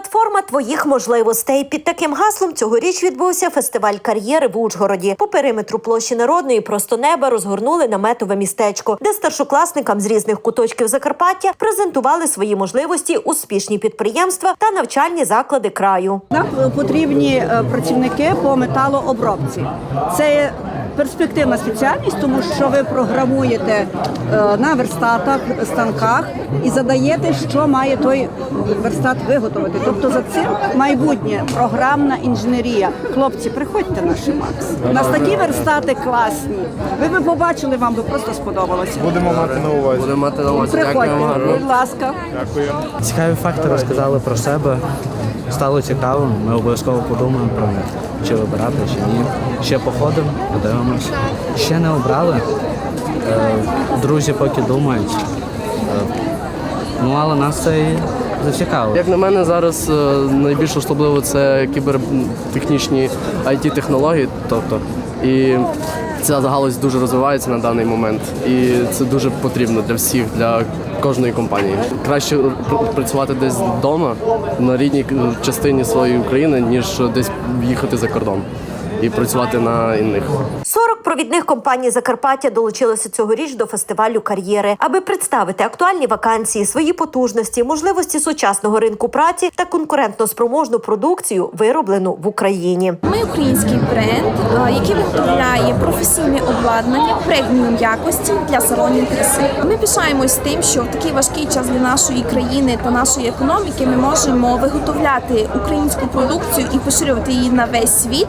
Платформа твоїх можливостей під таким гаслом цьогоріч відбувся фестиваль кар'єри в Ужгороді. По периметру площі народної просто неба розгорнули наметове містечко, де старшокласникам з різних куточків Закарпаття презентували свої можливості, успішні підприємства та навчальні заклади краю. Нам потрібні е, працівники по металообробці. Це перспективна спеціальність, тому що ви програмуєте е, на верстатах, станках і задаєте, що має той верстат виготовити. Тобто за цим майбутнє програмна інженерія. Хлопці, приходьте на Шимакс. У нас такі верстати класні. Ви би побачили, вам би просто сподобалося. Будемо мати на увазі. Будемо мати на увазі. Приходьте, будь ласка. Дякую. Цікаві факти розказали про себе. Стало цікаво. Ми обов'язково подумаємо про них, чи вибирати, чи ні. Ще походимо, подивимось. Ще не обрали. Е, Друзі поки думають. Е, Ну, але нас це і зацікавило. Як на мене, зараз е, найбільш особливо це кібертехнічні it технології тобто і ця галузь дуже розвивається на даний момент, і це дуже потрібно для всіх, для кожної компанії. Краще працювати десь вдома на рідній частині своєї України, ніж десь їхати за кордон і працювати на інних. 40 провідних компаній Закарпаття долучилися цьогоріч до фестивалю кар'єри, аби представити актуальні вакансії, свої потужності, можливості сучасного ринку праці та конкурентно спроможну продукцію, вироблену в Україні. Ми український бренд, е, який виготовляє професійне обладнання преміум якості для салонів краси. Ми пишаємось тим, що в такий важкий час для нашої країни та нашої економіки ми можемо виготовляти українську продукцію і поширювати її на весь світ,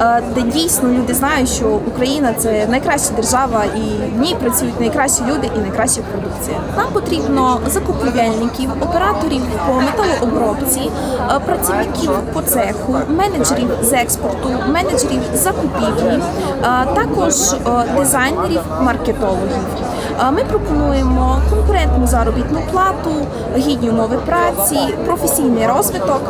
е, де дійсно люди знають, що Україна це найкраща держава, і в ній працюють найкращі люди і найкраща продукція. Нам потрібно закупівельників, операторів по металообробці, е, працівників по цеху, менеджерів з експорту, менеджерів закупівлі, е, також е, дизайнерів, маркетологів. Ми пропонуємо конкурентну заробітну плату, гідні умови праці, професійний розвиток,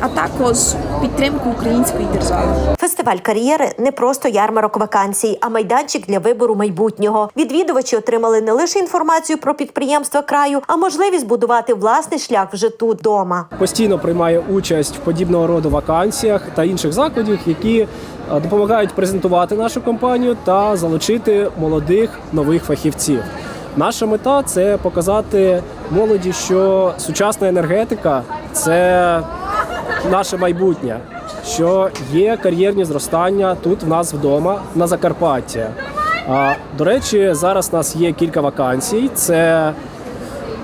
а також підтримку української держави. Фестиваль кар'єри не просто ярмарок вакансій, а майданчик для вибору майбутнього. Відвідувачі отримали не лише інформацію про підприємства краю, а можливість будувати власний шлях вже тут вдома. постійно приймає участь в подібного роду вакансіях та інших заходах, які е, допомагають презентувати нашу компанію та залучити молодих нових фахівців. Наша мета це показати молоді, що сучасна енергетика це наше майбутнє, що є кар'єрні зростання тут в нас вдома на Закарпатті. До речі, зараз у нас є кілька вакансій. Це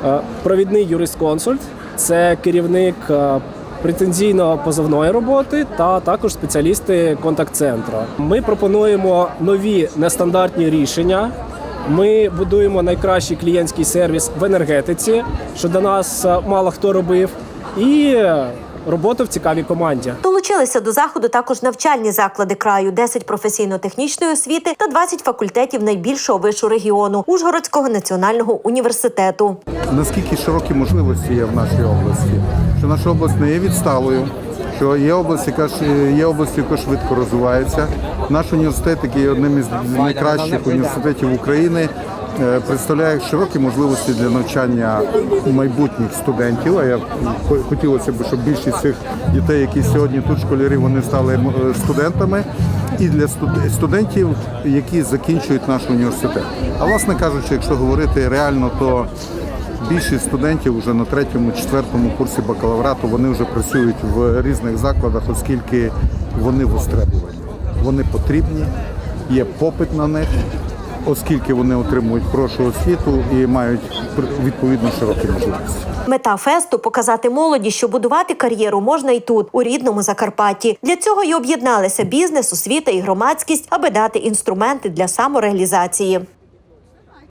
Е, провідний юрист-консульт, це керівник е, претензійно-позовної роботи та також спеціалісти контакт-центру. Ми пропонуємо нові нестандартні рішення. Ми будуємо найкращий клієнтський сервіс в енергетиці, що до нас е, мало хто робив, і робота в цікавій команді. Долучилися до заходу також навчальні заклади краю, 10 професійно-технічної освіти та 20 факультетів найбільшого вишу регіону Ужгородського національного університету. Наскільки широкі можливості є в нашій області? Що наша область не є відсталою, що є область, яка ж є область, яка швидко розвивається. Наш університет, який є одним із найкращих університетів України, представляє широкі можливості для навчання майбутніх студентів. А я хотілося б, щоб більшість цих дітей, які сьогодні тут школярі, вони стали е, студентами. І для студентів, які закінчують наш університет. А власне кажучи, якщо говорити реально, то Більшість студентів вже на третьому, четвертому курсі бакалаврату вони вже працюють в різних закладах, оскільки вони востребовані. Вони потрібні, є попит на них, оскільки вони отримують хорошу освіту і мають відповідно широкі можливості. Мета фесту показати молоді, що будувати кар'єру можна і тут, у рідному Закарпатті. Для цього й об'єдналися бізнес, освіта і громадськість, аби дати інструменти для самореалізації.